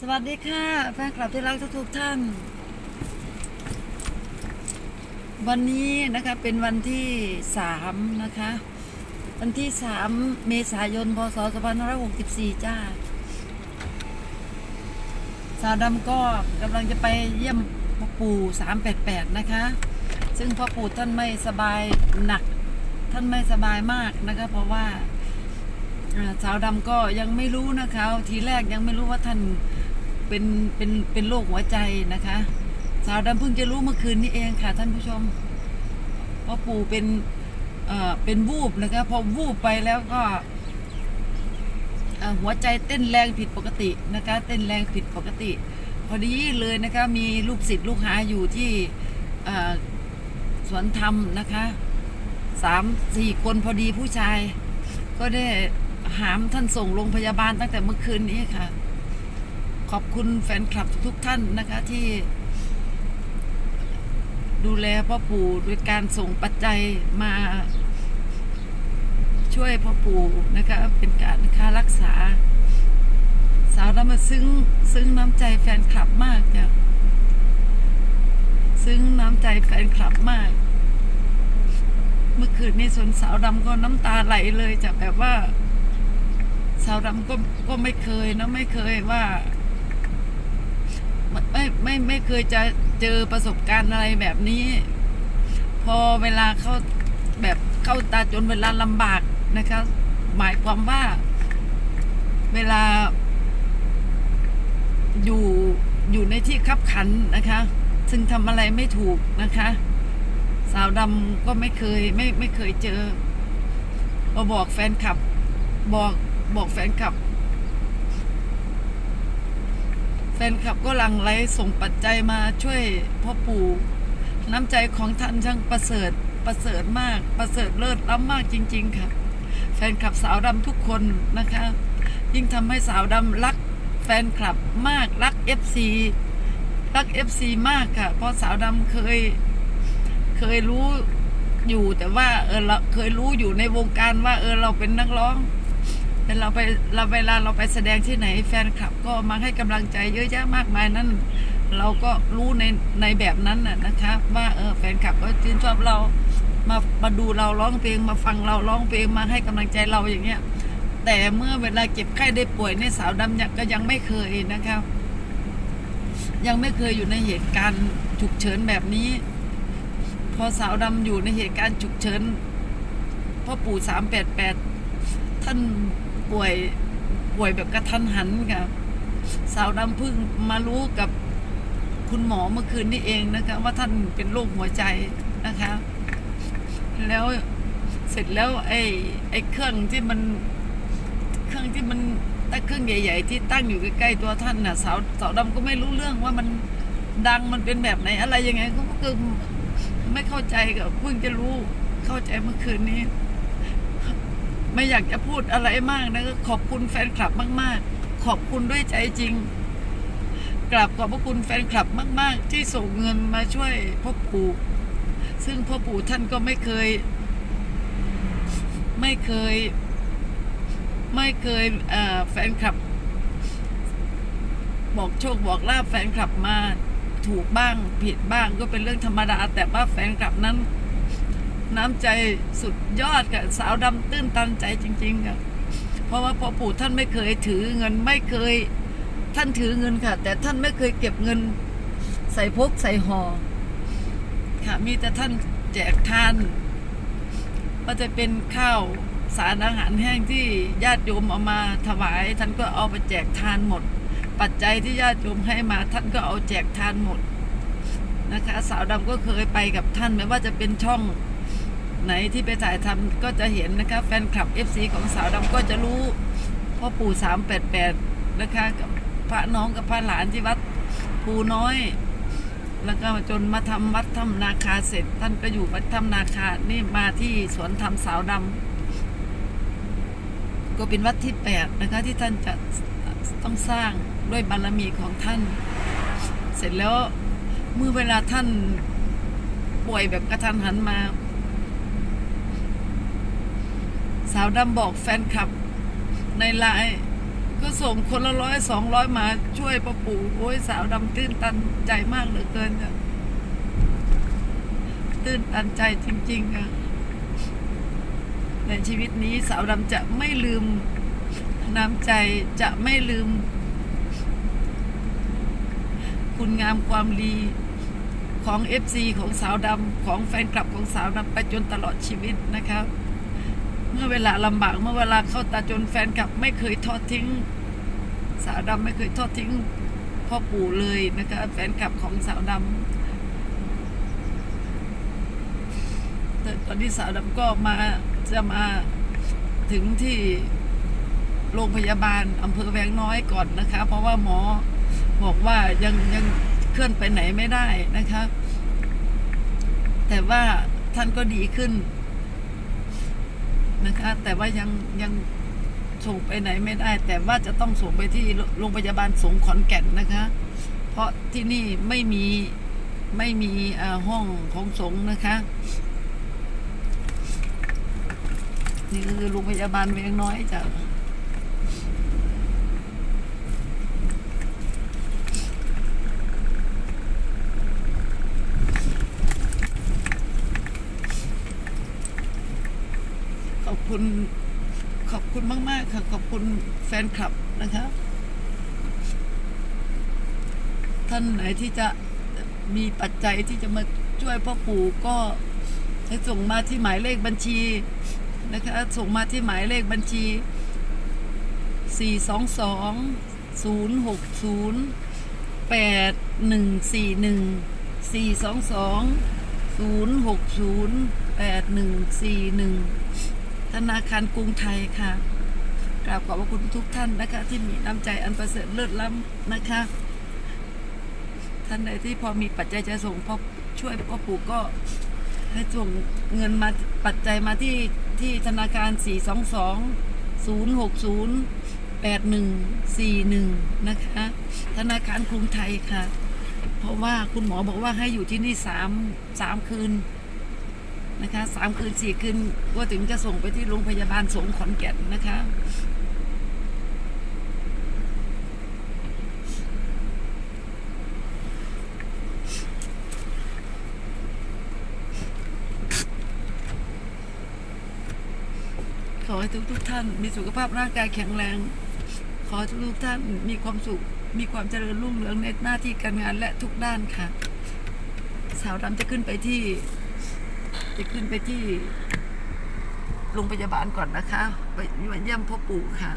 สวัสดีค่ะ แฟนคลับที่รักทุกๆท่าน วันนี้นะคะเป็นวันที่สามนะคะ วันที่สามเมษายนพศ2564จ้า สาวดำก็กำลังจะไปเยี่ยมพ่อปู่388นะคะ ซึ่งพ่อปู่ท่านไม่สบายหนัก ท่านไม่สบายมากนะคะ เพราะว่าสาวดำก็ยังไม่รู้นะคะ ทีแรกยังไม่รู้ว่าท่าน เป็นเป็นเป็นโรคหัวใจนะคะ สาวดำเพิ่งจะรู้เมื่อคืนนี้เองค่ะ ท่านผู้ชมเพราะปู่เป็นเอ่อเป็นวูบนะคะพอวูบไปแล้วก็หัวใจเต้นแรงผิดปกตินะคะ เต้นแรงผิดปกติ พอดีเลยนะคะ มีลูกศิษย์ลูกหาอยู่ที่สวนธรรมนะคะสามสี่คนพอดีผู้ชาย ก็ได้หามท่านส่งโรงพยาบาลตั้งแต่เมื่อคืนนี้ค่ะ ขอบคุณแฟนคลับทุกท่านนะคะที่ดูแลพ่อปู่ด้วยการส่งปัจจัยมาช่วยพ่อปู่นะคะ เป็นการค่ารักษา สาวดำมาซึ้งซึ้งน้ำใจแฟนคลับมากจ้ะซึ้งน้ำใจแฟนคลับมาก เมื่อคืนนี้สนสาวดำก็น้ำตาไหลเลยจากแบบว่า สาวดำก็ก็ไม่เคยนะไม่เคยว่า ไม่ไม่ไม่เคยจะเจอประสบการณ์อะไรแบบนี้ พอเวลาเข้าแบบเข้าตาจนเวลาลำบากนะคะ หมายความว่า เวลา อยู่อยู่ในที่คับขันนะคะ ซึ่งทำอะไรไม่ถูกนะคะ สาวดำก็ไม่เคยไม่ไม่เคยเจอมาบอกแฟนคลับ บอกบอกแฟนคลับ แฟนคลับก็หลังไหลส่งปัจจัยมาช่วยพ่อปู่น้ำใจของท่านช่างประเสริฐประเสริฐมาก ประเสริฐเลิศล้ำมากจริง ๆ ค่ะ แฟนคลับสาวดำทุกคนนะคะ ยิ่งทำให้สาวดำรักแฟนคลับมากรัก FC รัก FC มากค่ะ เพราะสาวดำเคยเคยรู้อยู่แต่ว่าเออเราเคยรู้อยู่ในวงการว่าเออเราเป็นนักร้อง แต่เราไปเราเวลาเราไปแสดงที่ไหนแฟนคลับ ก็มาให้กำลังใจเยอะแยะมากมายนั้นเราก็รู้ในในแบบนั้นน่ะนะคะ ว่าเออแฟนคลับก็ชื่นชอบเรามามาดูเราร้องเพลงมาฟังเราร้องเพลงมาให้กำลังใจเราอย่างเงี้ย แต่เมื่อเวลาเจ็บไข้ได้ป่วยในสาวดำก็ยังไม่เคยนะคะยังไม่เคยอยู่ในเหตุการณ์ฉุกเฉินแบบนี้ พอสาวดำอยู่ในเหตุการณ์ฉุกเฉินพ่อปู่สามแปดแปดท่าน ป่วยป่วยแบบกระทันหันค่ะสาวดำพิ่งมารู้กับคุณหมอเมื่อคืนนี้เองนะคะ ว่าท่านเป็นโรคหัวใจนะคะ แล้วเสร็จแล้วไอ้ไอ้เครื่องที่มันเครื่องที่มันตั้งเครื่องใหญ่ ๆ ที่ตั้งอยู่ใกล้ๆตัวท่านน่ะ สาวสาวดำก็ไม่รู้เรื่องว่ามันดังมันเป็นแบบไหนอะไรยังไงก็คือไม่เข้าใจก็เพิ่งจะรู้เข้าใจเมื่อคืนนี้ ไม่อยากจะพูดอะไรมากนะก็ขอบคุณแฟนคลับมาก ๆ ขอบคุณด้วยใจจริงกราบขอบพระคุณแฟนคลับมาก ๆ ที่ส่งเงินมาช่วยพ่อปู่ซึ่งพ่อปู่ท่านก็ไม่เคย ไม่เคย ไม่เคยเแฟนคลับ บอกโชคบอกลาบแฟนคลับมาถูกบ้างผิดบ้างก็เป็นเรื่องธรรมดา แต่ว่าแฟนคลับนั้น น้ำใจสุดยอดค่ะสาวดำตื้นตันใจจริงๆค่ะเพราะว่าพ่อปู่ท่านไม่เคยถือเงินไม่เคยท่านถือเงินค่ะ แต่ท่านไม่เคยเก็บเงินใส่พกใส่ห่อค่ะมีแต่ท่านแจกทานก็จะเป็นข้าวสารอาหารแห้งที่ญาติโยมเอามาถวาย ท่านก็เอาไปแจกทานหมด ปัจจัยที่ญาติโยมให้มาท่านก็เอาแจกทานหมดนะคะ สาวดำก็เคยไปกับท่านไม่ว่าจะเป็นช่อง ไหนที่ไปถ่ายทำก็จะเห็นนะคะแฟนคลับ FC ของสาวดำก็จะรู้พ่อปู่สามแปดแปดนะคะกับพระน้องกับพระหลานที่วัดภูน้อย แล้วก็จนมาทำวัดถ้ำนาคาเสร็จ ท่านก็อยู่วัดถ้ำนาคานี่มาที่สวนธรรมสาวดำก็เป็นวัดที่แปดนะคะที่ท่านจะต้องสร้างด้วยบารมีของท่าน เสร็จแล้วเมื่อเวลาท่านป่วยแบบกระทันหันมา สาวดำบอกแฟนคลับในไลน์ก็ส่งคนละร้อยสองร้อยมาช่วยพ่อปู่โอ้ยสาวดำตื้นตันใจมากเหลือเกินค่ะตื้นตันใจจริงๆค่ะในชีวิตนี้สาวดำจะไม่ลืมน้ำใจจะไม่ลืม คุณงามความดีของ FC ของสาวดำของแฟนคลับของสาวดำไปจนตลอดชีวิตนะครับ เมื่อเวลาลำบากเมื่อเวลาเข้าตาจนแฟนคลับไม่เคยทอดทิ้ง สาวดำไม่เคยทอดทิ้งพ่อปู่เลยนะคะแฟนคลับของสาวดำแต่ตอนที่สาวดำก็มาจะมาถึงที่โรงพยาบาลอำเภอแวงน้อยก่อนนะคะ เพราะว่าหมอบอกว่ายังยังเคลื่อนไปไหนไม่ได้นะคะ แต่ว่าท่านก็ดีขึ้น นะคะ แต่ว่ายังยังส่งไปไหนไม่ได้ แต่ว่าจะต้องส่งไปที่โรงพยาบาลสงขอนแก่นนะคะ เพราะที่นี่ไม่มีไม่มีอ่าห้องของสงฆ์นะคะ นี่คือโรงพยาบาลเวียงน้อยจ้ะขอบ คุณขอบคุณมาก ๆ ค่ะ ขอบคุณแฟนคลับนะคะ ท่านไหนที่จะมีปัจจัยที่จะมาช่วยพ่อปู่ก็ให้ส่งมาที่หมายเลขบัญชีนะคะ ส่งมาที่หมายเลขบัญชี 4 2 2 0 6 0 ธนาคารกรุงไทยค่ะกราบขอบพระคุณทุกท่านนะคะ ที่มีน้ำใจอันประเสริฐเลิศล้ำนะคะ ท่านใดที่พอมีปัจจัยจะส่งพ่อช่วยพ่อปู่ก็ให้ส่งเงินมาปัจจัยมาที่ที่ธนาคาร 422 060 8141 นะคะ ธนาคารกรุงไทยค่ะ เพราะว่าคุณหมอบอกว่าให้อยู่ที่นี่สามสามคืน นะคะสามคืนสี่คืนก็ถึงจะส่งไปที่โรงพยาบาลสงขอนแก่นนะคะขอให้ทุกทุกท่านมีสุขภาพร่างกายแข็งแรง ขอทุกทุกท่านมีความสุข มีความเจริญรุ่งเรืองในหน้าที่การงานและทุกด้านค่ะ สาวดำจะขึ้นไปที่ จะขึ้นไปที่โรงพยาบาลก่อนนะคะ ไปเยี่ยมพ่อปู่ค่ะ